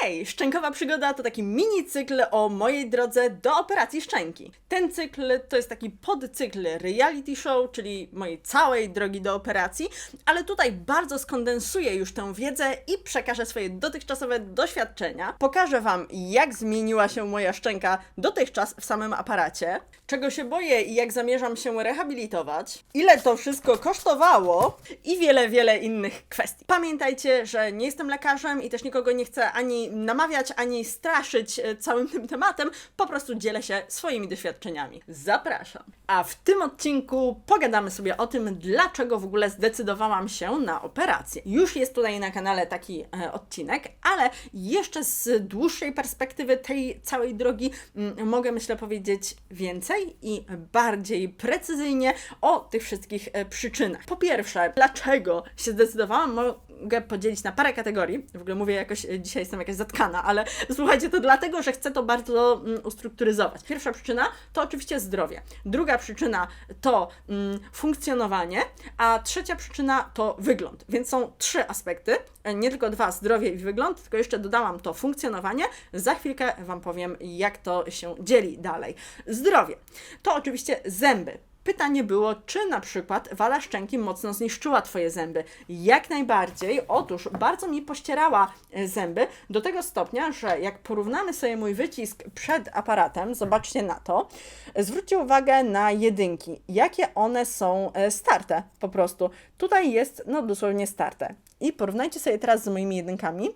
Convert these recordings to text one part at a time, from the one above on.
Hej, Szczękowa Przygoda to taki mini cykl o mojej drodze do operacji szczęki. Ten cykl to jest taki podcykl reality show, czyli mojej całej drogi do operacji, ale tutaj bardzo skondensuję już tę wiedzę i przekażę swoje dotychczasowe doświadczenia. Pokażę Wam, jak zmieniła się moja szczęka dotychczas w samym aparacie, czego się boję i jak zamierzam się rehabilitować, ile to wszystko kosztowało i wiele, wiele innych kwestii. Pamiętajcie, że nie jestem lekarzem i też nikogo nie chcę ani namawiać, ani straszyć e, całym tym tematem, po prostu dzielę się swoimi doświadczeniami. Zapraszam. A w tym odcinku pogadamy sobie o tym, dlaczego w ogóle zdecydowałam się na operację. Już jest tutaj na kanale taki e, odcinek, ale jeszcze z dłuższej perspektywy tej całej drogi mm, mogę myślę powiedzieć więcej i bardziej precyzyjnie o tych wszystkich e, przyczynach. Po pierwsze, dlaczego się zdecydowałam? Mogę podzielić na parę kategorii. W ogóle mówię jakoś, e, dzisiaj jestem jakaś zatkana, ale słuchajcie, to dlatego, że chcę to bardzo mm, ustrukturyzować. Pierwsza przyczyna to oczywiście zdrowie. Druga przyczyna to mm, funkcjonowanie, a trzecia przyczyna to wygląd. Więc są trzy aspekty, e, nie tylko dwa, zdrowie i wygląd, tylko jeszcze dodałam to funkcjonowanie. Za chwilkę Wam powiem, jak to się dzieli dalej. Zdrowie to oczywiście zęby. Pytanie było, czy na przykład wada szczęki mocno zniszczyła Twoje zęby? Jak najbardziej. Otóż bardzo mi pościerała e, zęby do tego stopnia, że jak porównamy sobie mój wycisk przed aparatem, zobaczcie na to, zwróćcie uwagę na jedynki, jakie one są e, starte po prostu. Tutaj jest no dosłownie starte. I porównajcie sobie teraz z moimi jedynkami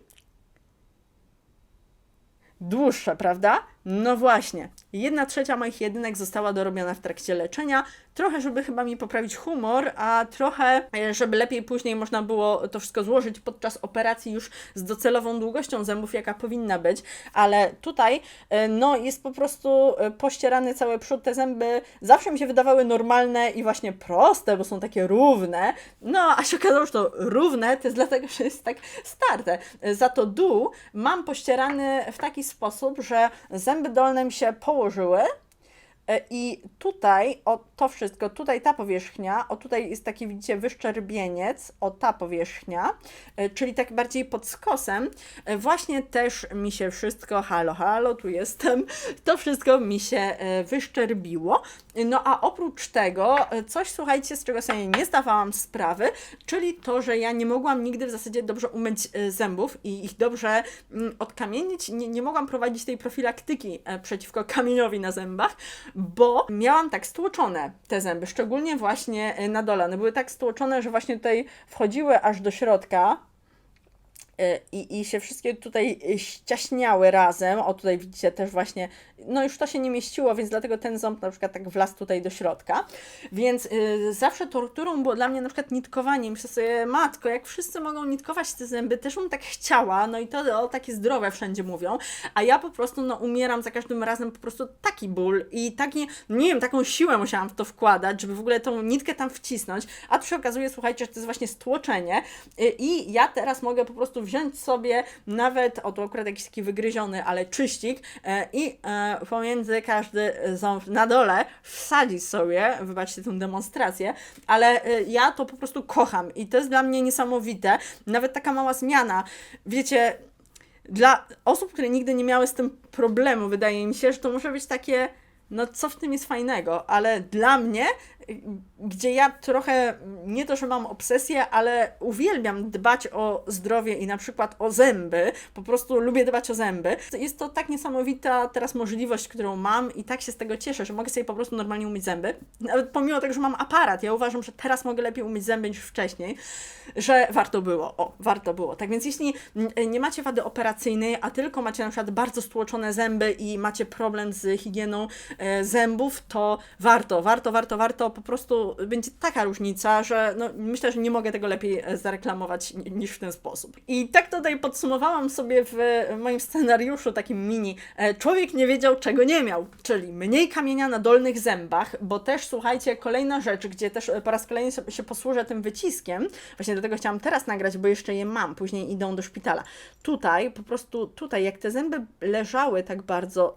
dłuższe, prawda? No właśnie, jedna trzecia moich jedynek została dorobiona w trakcie leczenia, trochę żeby chyba mi poprawić humor, a trochę e, żeby lepiej później można było to wszystko złożyć podczas operacji już z docelową długością zębów, jaka powinna być, ale tutaj e, no jest po prostu e, pościerany cały przód, te zęby zawsze mi się wydawały normalne i właśnie proste, bo są takie równe, no a się okazało, że to równe to jest dlatego, że jest tak starte. Za to dół mam pościerany w taki sposób, że zęby dolne mi się położyły. E, i tutaj, o to wszystko, tutaj ta powierzchnia, o tutaj jest taki, widzicie, wyszczerbieniec, o ta powierzchnia, e, czyli tak bardziej pod skosem, e, właśnie też mi się wszystko, halo, halo, tu jestem, to wszystko mi się wyszczerbiło. No a oprócz tego, coś słuchajcie, z czego sobie nie zdawałam sprawy, czyli to, że ja nie mogłam nigdy w zasadzie dobrze umyć zębów i ich dobrze mm, odkamienić, nie, nie mogłam prowadzić tej profilaktyki przeciwko kamieniowi na zębach, bo miałam tak stłoczone te zęby, szczególnie właśnie e, na dole. One były tak stłoczone, że właśnie tutaj wchodziły aż do środka e, i, i się wszystkie tutaj e, ściaśniały razem. O, tutaj widzicie też właśnie no już to się nie mieściło, więc dlatego ten ząb na przykład tak wlazł tutaj do środka. Więc yy, zawsze torturą było dla mnie na przykład nitkowanie. Myślę sobie, matko, jak wszyscy mogą nitkować te zęby, też bym tak chciała, no i to o, takie zdrowe wszędzie mówią, a ja po prostu no umieram za każdym razem po prostu taki ból i taki, nie wiem, taką siłę musiałam w to wkładać, żeby w ogóle tą nitkę tam wcisnąć, a tu się okazuje, słuchajcie, że to jest właśnie stłoczenie i ja teraz mogę po prostu wziąć sobie nawet, o to akurat jakiś taki wygryziony, ale czyścik yy, i yy, pomiędzy każdy ząb na dole wsadzić sobie, wybaczcie tę demonstrację, ale ja to po prostu kocham i to jest dla mnie niesamowite. Nawet taka mała zmiana. Wiecie, dla osób, które nigdy nie miały z tym problemu, wydaje mi się, że to może być takie no co w tym jest fajnego, ale dla mnie gdzie ja trochę, nie to, że mam obsesję, ale uwielbiam dbać o zdrowie i na przykład o zęby, po prostu lubię dbać o zęby. Jest to tak niesamowita teraz możliwość, którą mam i tak się z tego cieszę, że mogę sobie po prostu normalnie umyć zęby. Nawet pomimo tego, że mam aparat, ja uważam, że teraz mogę lepiej umyć zęby niż wcześniej, że warto było, o, warto było. Tak więc jeśli nie macie wady operacyjnej, a tylko macie na przykład bardzo stłoczone zęby i macie problem z higieną e, zębów, to warto, warto, warto, warto po prostu będzie taka różnica, że no, myślę, że nie mogę tego lepiej e, zareklamować niż w ten sposób. I tak tutaj podsumowałam sobie w moim scenariuszu takim mini. E, człowiek nie wiedział, czego nie miał, czyli mniej kamienia na dolnych zębach, bo też słuchajcie, kolejna rzecz, gdzie też po raz kolejny się posłużę tym wyciskiem, właśnie do tego chciałam teraz nagrać, bo jeszcze je mam, później idą do szpitala. Tutaj, po prostu tutaj, jak te zęby leżały tak bardzo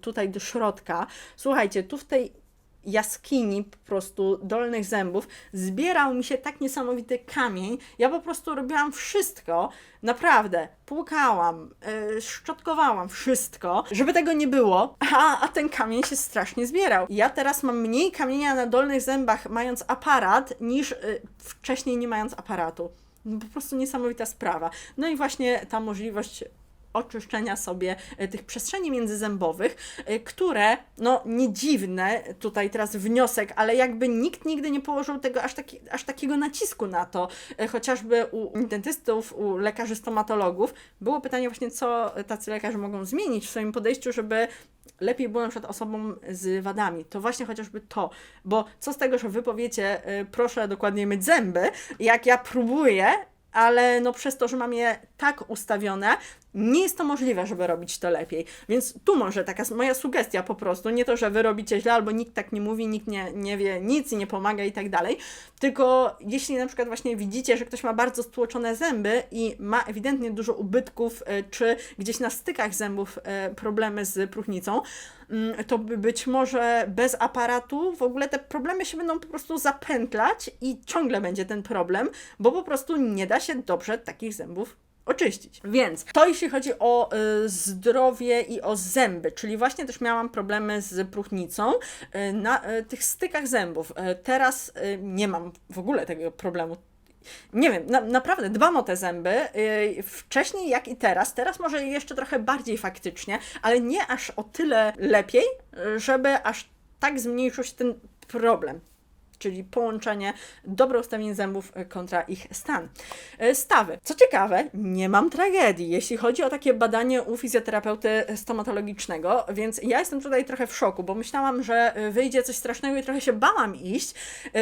tutaj do środka, słuchajcie, tu w tej jaskini po prostu dolnych zębów zbierał mi się tak niesamowity kamień. Ja po prostu robiłam wszystko, naprawdę, płukałam, yy, szczotkowałam wszystko, żeby tego nie było, a, a ten kamień się strasznie zbierał. Ja teraz mam mniej kamienia na dolnych zębach mając aparat, niż yy, wcześniej nie mając aparatu. No, po prostu niesamowita sprawa. No i właśnie ta możliwość oczyszczenia sobie e, tych przestrzeni międzyzębowych, e, które, no nie dziwne, tutaj teraz wniosek, ale jakby nikt nigdy nie położył tego aż, taki, aż takiego nacisku na to, e, chociażby u dentystów, u lekarzy stomatologów, było pytanie właśnie, co tacy lekarze mogą zmienić w swoim podejściu, żeby lepiej było na przykład osobom z wadami. To właśnie chociażby to, bo co z tego, że wy powiecie, proszę dokładnie myć zęby, jak ja próbuję, ale no przez to, że mam je tak ustawione, nie jest to możliwe, żeby robić to lepiej. Więc tu może taka moja sugestia po prostu, nie to, że wy robicie źle, albo nikt tak nie mówi, nikt nie, nie wie nic i nie pomaga i tak dalej, tylko jeśli na przykład właśnie widzicie, że ktoś ma bardzo stłoczone zęby i ma ewidentnie dużo ubytków, e, czy gdzieś na stykach zębów e, problemy z próchnicą, to być może bez aparatu w ogóle te problemy się będą po prostu zapętlać i ciągle będzie ten problem, bo po prostu nie da się dobrze takich zębów oczyścić. Więc to jeśli chodzi o y, zdrowie i o zęby, czyli właśnie też miałam problemy z próchnicą y, na y, tych stykach zębów. Y, teraz y, nie mam w ogóle tego problemu. Nie wiem, na, naprawdę dbam o te zęby. Yy, wcześniej jak i teraz. Teraz może jeszcze trochę bardziej faktycznie, ale nie aż o tyle lepiej, żeby aż tak zmniejszył się ten problem czyli połączenie dobre ustawień zębów e, kontra ich stan. E, stawy. Co ciekawe, nie mam tragedii, jeśli chodzi o takie badanie u fizjoterapeuty stomatologicznego, więc ja jestem tutaj trochę w szoku, bo myślałam, że e, wyjdzie coś strasznego i trochę się bałam iść,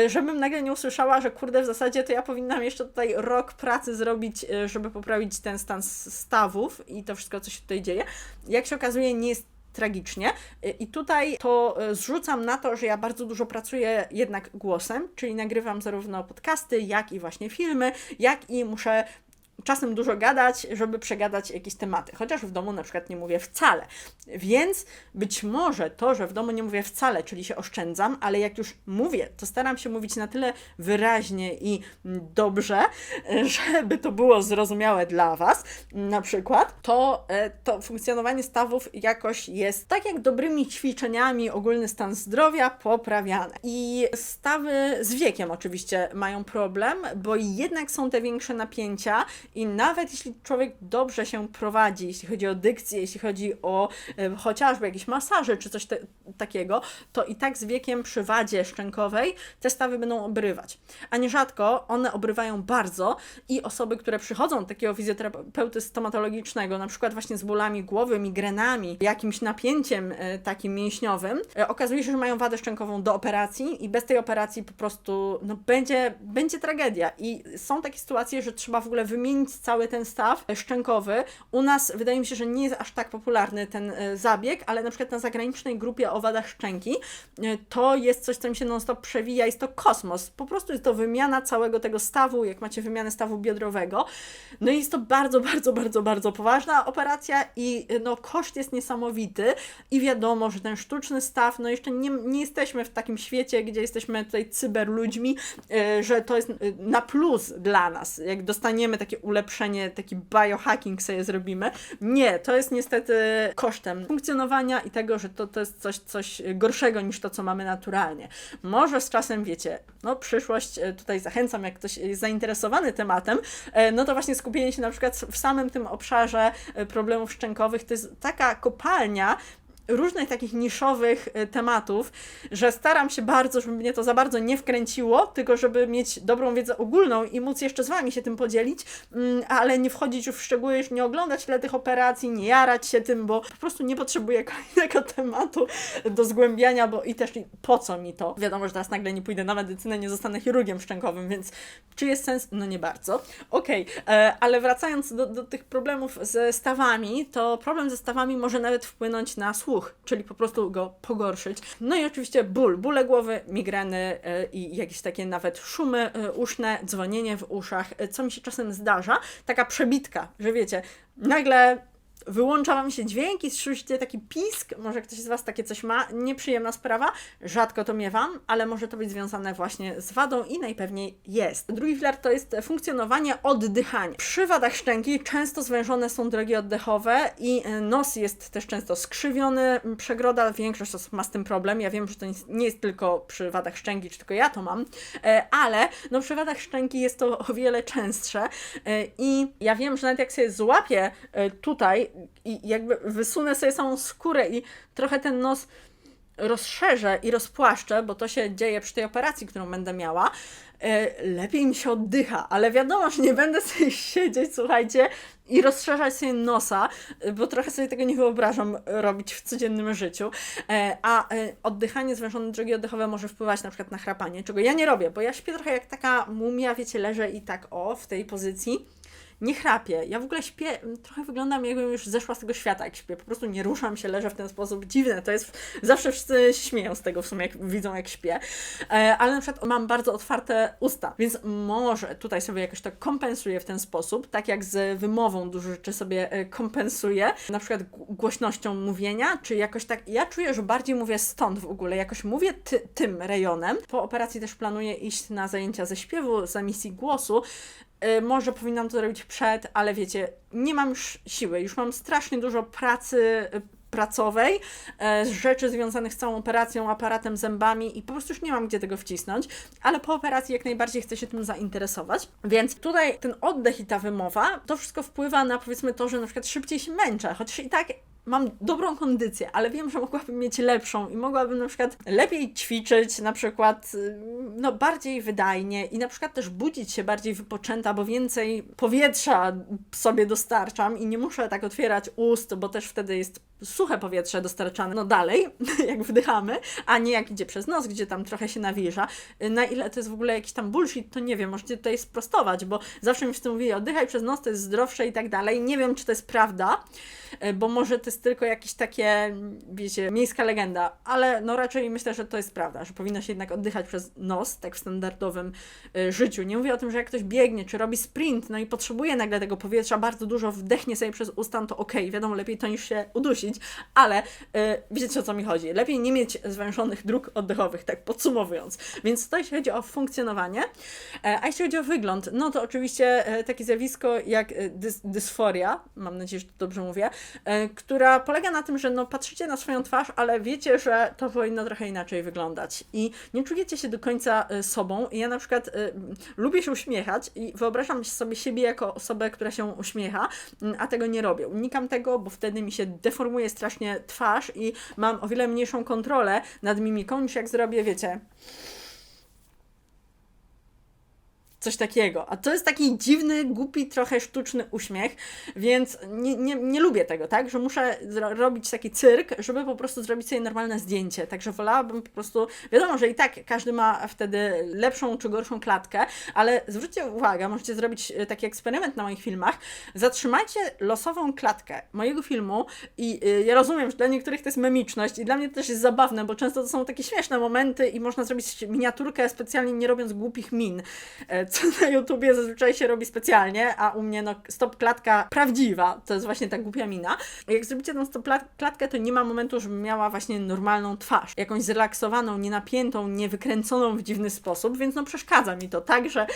żebym nagle nie usłyszała, że kurde, w zasadzie to ja powinnam jeszcze tutaj rok pracy zrobić, żeby poprawić ten stan stawów i to wszystko, co się tutaj dzieje. Jak się okazuje, nie jest tragicznie. I tutaj to e, zrzucam na to, że ja bardzo dużo pracuję jednak głosem, czyli nagrywam zarówno podcasty, jak i właśnie filmy, jak i muszę czasem dużo gadać, żeby przegadać jakieś tematy, chociaż w domu na przykład nie mówię wcale. Więc być może to, że w domu nie mówię wcale, czyli się oszczędzam, ale jak już mówię, to staram się mówić na tyle wyraźnie i dobrze, żeby to było zrozumiałe dla Was, na przykład, to, e, to funkcjonowanie stawów jakoś jest tak jak dobrymi ćwiczeniami ogólny stan zdrowia poprawiane. I stawy z wiekiem oczywiście mają problem, bo jednak są te większe napięcia i nawet jeśli człowiek dobrze się prowadzi, jeśli chodzi o dykcję, jeśli chodzi o chociażby jakieś masaże czy coś te, takiego, to i tak z wiekiem przy wadzie szczękowej te stawy będą obrywać. A nierzadko one obrywają bardzo i osoby, które przychodzą do takiego fizjoterapeuty stomatologicznego, na przykład właśnie z bólami głowy, migrenami, jakimś napięciem e, takim mięśniowym, e, okazuje się, że mają wadę szczękową do operacji i bez tej operacji po prostu no, będzie, będzie tragedia. I są takie sytuacje, że trzeba w ogóle wymienić wymienić cały ten staw szczękowy. U nas wydaje mi się, że nie jest aż tak popularny ten e, zabieg, ale na przykład na zagranicznej grupie o wadach szczęki e, to jest coś, co mi się non-stop przewija, jest to kosmos. Po prostu jest to wymiana całego tego stawu, jak macie wymianę stawu biodrowego. No i jest to bardzo, bardzo, bardzo, bardzo poważna operacja i e, no koszt jest niesamowity i wiadomo, że ten sztuczny staw, no jeszcze nie, nie jesteśmy w takim świecie, gdzie jesteśmy tutaj cyberludźmi, że to jest na plus dla nas. Jak dostaniemy takie ulepszenie, taki biohacking sobie zrobimy. Nie, to jest niestety kosztem funkcjonowania i tego, że to, to jest coś, coś gorszego niż to, co mamy naturalnie. Może z czasem, wiecie, no przyszłość, e, tutaj zachęcam, jak ktoś jest zainteresowany tematem, e, no to właśnie skupienie się na przykład w samym tym obszarze e, problemów szczękowych, to jest taka kopalnia, różnych takich niszowych y, tematów, że staram się bardzo, żeby mnie to za bardzo nie wkręciło, tylko żeby mieć dobrą wiedzę ogólną i móc jeszcze z Wami się tym podzielić, mm, ale nie wchodzić już w szczegóły, już nie oglądać tyle tych operacji, nie jarać się tym, bo po prostu nie potrzebuję kolejnego tematu do zgłębiania, bo i też po co mi to? Wiadomo, że teraz nagle nie pójdę na medycynę, nie zostanę chirurgiem szczękowym, więc czy jest sens? No nie bardzo. Okej, okay. E, ale wracając do, do tych problemów ze stawami, to problem ze stawami może nawet wpłynąć na słuch czyli po prostu go pogorszyć. No i oczywiście ból, bóle głowy, migreny yy, i jakieś takie nawet szumy yy, uszne, dzwonienie w uszach, yy, co mi się czasem zdarza, taka przebitka, że wiecie, nagle wyłącza Wam się dźwięk i słyszycie taki pisk, może ktoś z Was takie coś ma, nieprzyjemna sprawa, rzadko to miewam, ale może to być związane właśnie z wadą i najpewniej jest. Drugi filar to jest funkcjonowanie oddychania. Przy wadach szczęki często zwężone są drogi oddechowe i e, nos jest też często skrzywiony, przegroda, większość osób ma z tym problem, ja wiem, że to nie jest tylko przy wadach szczęki, czy tylko ja to mam, e, ale no przy wadach szczęki jest to o wiele częstsze e, i ja wiem, że nawet jak sobie złapię tutaj i jakby wysunę sobie samą skórę i trochę ten nos rozszerzę i rozpłaszczę, bo to się dzieje przy tej operacji, którą będę miała, e, lepiej mi się oddycha, ale wiadomo, że nie będę sobie siedzieć, słuchajcie, i rozszerzać sobie nosa, bo trochę sobie tego nie wyobrażam robić w codziennym życiu, e, a e, oddychanie, zwężone drogi oddechowe może wpływać na przykład na chrapanie, czego ja nie robię, bo ja śpię trochę jak taka mumia, wiecie, leżę i tak o, w tej pozycji, nie chrapię. Ja w ogóle śpię, trochę wyglądam jakbym już zeszła z tego świata, jak śpię. Po prostu nie ruszam się, leżę w ten sposób. Dziwne, to jest, zawsze wszyscy się śmieją z tego w sumie, jak widzą jak śpię. E, ale na przykład mam bardzo otwarte usta, więc może tutaj sobie jakoś to kompensuję w ten sposób, tak jak z wymową dużo rzeczy sobie e, kompensuję, na przykład głośnością mówienia, czy jakoś tak, ja czuję, że bardziej mówię stąd w ogóle, jakoś mówię ty, tym rejonem. Po operacji też planuję iść na zajęcia ze śpiewu, z emisji głosu, może powinnam to robić przed, ale wiecie, nie mam już siły, już mam strasznie dużo pracy y, pracowej, y, rzeczy związanych z całą operacją, aparatem, zębami i po prostu już nie mam gdzie tego wcisnąć, ale po operacji jak najbardziej chcę się tym zainteresować. Więc tutaj ten oddech i ta wymowa, to wszystko wpływa na powiedzmy to, że na przykład szybciej się męczę, chociaż i tak mam dobrą kondycję, ale wiem, że mogłabym mieć lepszą i mogłabym na przykład lepiej ćwiczyć, na przykład y, no, bardziej wydajnie i na przykład też budzić się bardziej wypoczęta, bo więcej powietrza sobie dostarczam i nie muszę tak otwierać ust, bo też wtedy jest suche powietrze dostarczane no dalej, jak wdychamy, a nie jak idzie przez nos, gdzie tam trochę się nawilża. Na ile to jest w ogóle jakiś tam bullshit, to nie wiem, możecie tutaj sprostować, bo zawsze mi w tym mówi, oddychaj przez nos, to jest zdrowsze i tak dalej. Nie wiem, czy to jest prawda, e, bo może to jest tylko jakieś takie, wiecie, miejska legenda, ale no raczej myślę, że to jest prawda, że powinno się jednak oddychać przez nos, tak w standardowym y, życiu. Nie mówię o tym, że jak ktoś biegnie, czy robi sprint, no i potrzebuje nagle tego powietrza bardzo dużo, wdechnie sobie przez usta, to okej, okay, wiadomo, lepiej to niż się udusić, ale y, wiecie o co mi chodzi. Lepiej nie mieć zwężonych dróg oddechowych, tak podsumowując. Więc to jeśli chodzi o funkcjonowanie, e, a jeśli chodzi o wygląd, no to oczywiście e, takie zjawisko jak e, dys dysforia, mam nadzieję, że to dobrze mówię, która polega na tym, że no patrzycie na swoją twarz, ale wiecie, że to powinno trochę inaczej wyglądać i nie czujecie się do końca sobą. I ja na przykład lubię się uśmiechać i wyobrażam sobie siebie jako osobę, która się uśmiecha, a tego nie robię. Unikam tego, bo wtedy mi się deformuje strasznie twarz i mam o wiele mniejszą kontrolę nad mimiką niż jak zrobię, wiecie, coś takiego. A to jest taki dziwny, głupi, trochę sztuczny uśmiech, więc nie, nie, nie lubię tego, tak? Że muszę robić taki cyrk, żeby po prostu zrobić sobie normalne zdjęcie. Także wolałabym po prostu, wiadomo, że i tak każdy ma wtedy lepszą czy gorszą klatkę, ale zwróćcie uwagę, możecie zrobić e, taki eksperyment na moich filmach. Zatrzymajcie losową klatkę mojego filmu i y, ja rozumiem, że dla niektórych to jest memiczność i dla mnie to też jest zabawne, bo często to są takie śmieszne momenty i można zrobić miniaturkę specjalnie nie robiąc głupich min e, co na YouTubie zazwyczaj się robi specjalnie, a u mnie no stop klatka prawdziwa, to jest właśnie ta głupia mina. Jak zrobicie tą stop klatkę, to nie ma momentu, żebym miała właśnie normalną twarz, jakąś zrelaksowaną, nienapiętą, niewykręconą w dziwny sposób, więc no przeszkadza mi to, tak, że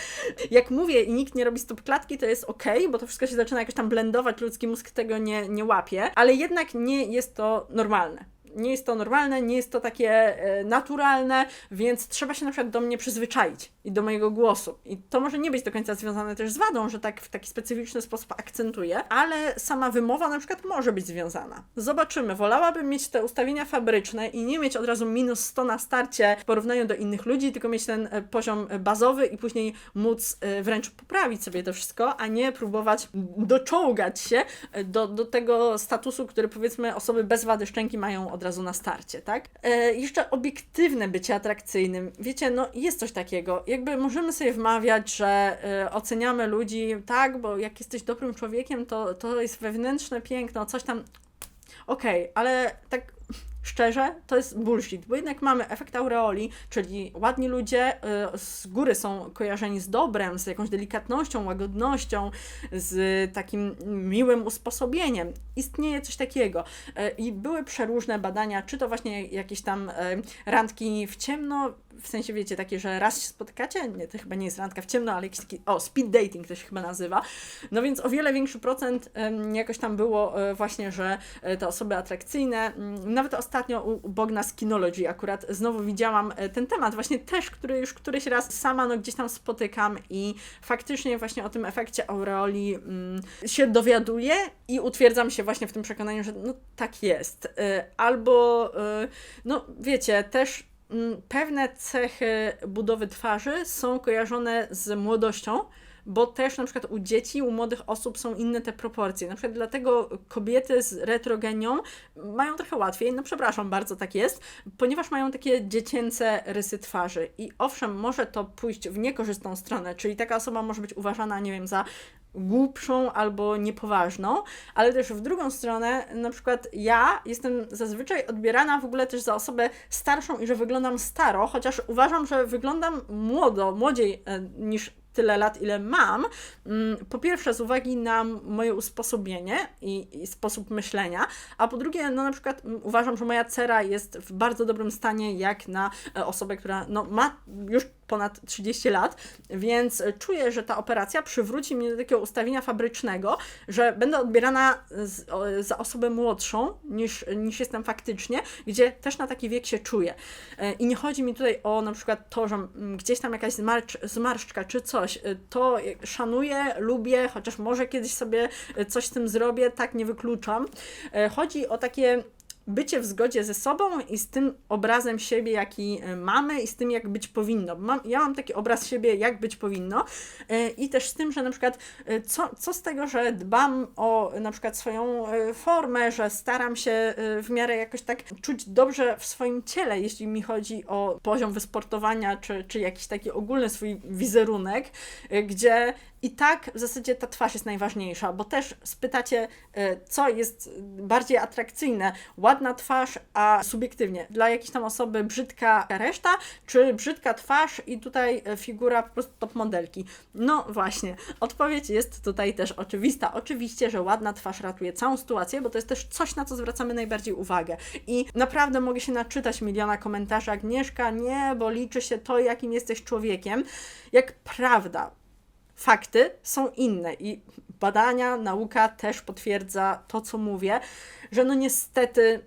jak mówię i nikt nie robi stop klatki, to jest ok, bo to wszystko się zaczyna jakoś tam blendować, ludzki mózg tego nie, nie łapie, ale jednak nie jest to normalne nie jest to normalne, nie jest to takie e, naturalne, więc trzeba się na przykład do mnie przyzwyczaić i do mojego głosu. I to może nie być do końca związane też z wadą, że tak w taki specyficzny sposób akcentuję, ale sama wymowa na przykład może być związana. Zobaczymy. Wolałabym mieć te ustawienia fabryczne i nie mieć od razu minus 100 na starcie w porównaniu do innych ludzi, tylko mieć ten e, poziom bazowy i później móc e, wręcz poprawić sobie to wszystko, a nie próbować doczołgać się do, do tego statusu, który powiedzmy osoby bez wady szczęki mają od razu na starcie, tak? E, jeszcze obiektywne bycie atrakcyjnym. Wiecie, no jest coś takiego. Jakby możemy sobie wmawiać, że e, oceniamy ludzi, tak, bo jak jesteś dobrym człowiekiem, to, to jest wewnętrzne piękno, coś tam. Okej, okay, ale tak Szczerze, to jest bullshit, bo jednak mamy efekt aureoli, czyli ładni ludzie y, z góry są kojarzeni z dobrem, z jakąś delikatnością, łagodnością, z takim miłym usposobieniem. Istnieje coś takiego. Y, I były przeróżne badania, czy to właśnie jakieś tam y, randki w ciemno, w sensie wiecie, takie, że raz się spotykacie, nie, to chyba nie jest randka w ciemno, ale jakiś taki, o, speed dating to się chyba nazywa. No więc o wiele większy procent jakoś tam było e, właśnie, że e, te osoby atrakcyjne, mm, nawet ostatnio u Bogna Kinology akurat znowu widziałam e, ten temat, właśnie też, który już któryś raz sama no gdzieś tam spotykam i faktycznie właśnie o tym efekcie aureoli mm, się dowiaduję i utwierdzam się właśnie w tym przekonaniu, że no tak jest. Albo, no wiecie, też pewne cechy budowy twarzy są kojarzone z młodością, bo też na przykład u dzieci, u młodych osób są inne te proporcje. Na przykład dlatego kobiety z retrogenią mają trochę łatwiej, no przepraszam bardzo, tak jest, ponieważ mają takie dziecięce rysy twarzy. I owszem, może to pójść w niekorzystną stronę, czyli taka osoba może być uważana, nie wiem, za głupszą albo niepoważną, ale też w drugą stronę, na przykład ja jestem zazwyczaj odbierana w ogóle też za osobę starszą i że wyglądam staro, chociaż uważam, że wyglądam młodo, młodziej e, niż tyle lat, ile mam. Mm, Po pierwsze, z uwagi na moje usposobienie i, i sposób myślenia, a po drugie, no na przykład mm, uważam, że moja cera jest w bardzo dobrym stanie, jak na e, osobę, która no, ma już ponad 30 lat, więc czuję, że ta operacja przywróci mnie do takiego ustawienia fabrycznego, że będę odbierana z, o, za osobę młodszą niż, niż jestem faktycznie, gdzie też na taki wiek się czuję. E, I nie chodzi mi tutaj o na przykład to, że mm, gdzieś tam jakaś zmarszcz, zmarszczka czy coś, e, to szanuję, lubię, chociaż może kiedyś sobie e, coś z tym zrobię, tak nie wykluczam. Chodzi o takie bycie w zgodzie ze sobą i z tym obrazem siebie, jaki e, mamy i z tym, jak być powinno. Mam, ja mam taki obraz siebie, jak być powinno e, i też z tym, że na przykład e, co, co z tego, że dbam o na przykład swoją formę, że staram się w miarę jakoś tak czuć dobrze w swoim ciele, jeśli mi chodzi o poziom wysportowania, czy, czy jakiś taki ogólny swój wizerunek, gdzie i tak w zasadzie ta twarz jest najważniejsza, bo też spytacie, co jest bardziej atrakcyjne, ładna twarz, a subiektywnie dla jakiejś tam osoby brzydka reszta, czy brzydka twarz i tutaj e, figura po prostu top modelki. No właśnie, odpowiedź jest tutaj też oczywista. Oczywiście, że ładna twarz ratuje całą sytuację, bo to jest też coś, na co zwracamy najbardziej uwagę. I naprawdę mogę się naczytać miliona komentarzy, Agnieszka, nie, bo liczy się to, jakim jesteś człowiekiem. Jak prawda, fakty są inne i badania, nauka też potwierdza to, co mówię, że no niestety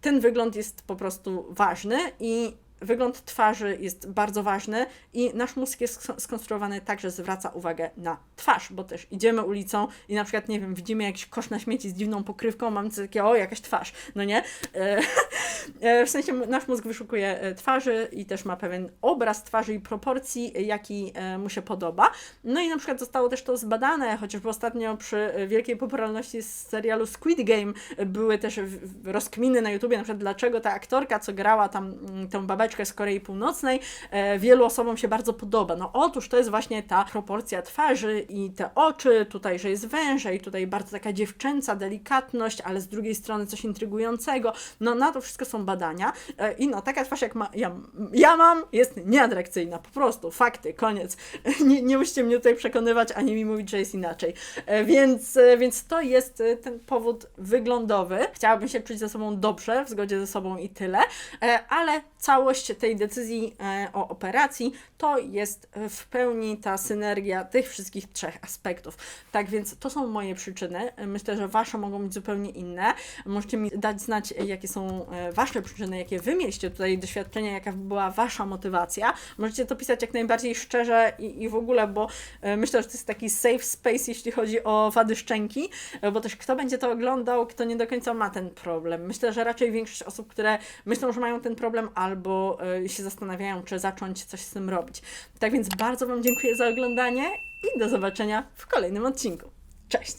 ten wygląd jest po prostu ważny i wygląd twarzy jest bardzo ważny i nasz mózg jest sk- skonstruowany tak, że zwraca uwagę na twarz, bo też idziemy ulicą i na przykład, nie wiem, widzimy jakiś kosz na śmieci z dziwną pokrywką, mamy coś takiego, o, jakaś twarz, no nie? E, e, w sensie nasz mózg wyszukuje e, twarzy i też ma pewien obraz twarzy i proporcji, jaki mu się podoba. No i na przykład zostało też to zbadane, chociażby ostatnio przy wielkiej popularności z serialu Squid Game były też rozkminy na YouTubie, na przykład dlaczego ta aktorka, co grała tam mm, tą babeczkę z Korei Północnej, e, wielu osobom się bardzo podoba. No otóż to jest właśnie ta proporcja twarzy i te oczy, tutaj, że jest wężej, tutaj bardzo taka dziewczęca delikatność, ale z drugiej strony coś intrygującego. No na to wszystko są badania e, i no taka twarz jak ma, ja, ja mam jest nieatrakcyjna, po prostu, fakty, koniec. Nie, nie musicie mnie tutaj przekonywać, ani mi mówić, że jest inaczej. E, Więc, więc to jest ten powód wyglądowy. Chciałabym się czuć ze sobą dobrze, w zgodzie ze sobą i tyle, ale całość tej decyzji e, o operacji to jest e, w pełni ta synergia tych wszystkich trzech aspektów. Tak więc to są moje przyczyny. Myślę, że Wasze mogą być zupełnie inne. Możecie mi dać znać, e, jakie są Wasze przyczyny, jakie Wy mieliście tutaj doświadczenia, jaka była Wasza motywacja. Możecie to pisać jak najbardziej szczerze i, i w ogóle, bo myślę, że to jest taki safe space, jeśli chodzi o wady szczęki, bo też kto będzie to oglądał, kto nie do końca ma ten problem. Myślę, że raczej większość osób, które myślą, że mają ten problem, albo e, się zastanawiają, czy zacząć coś z tym robić. Tak więc bardzo Wam dziękuję za oglądanie i do zobaczenia w kolejnym odcinku. Cześć!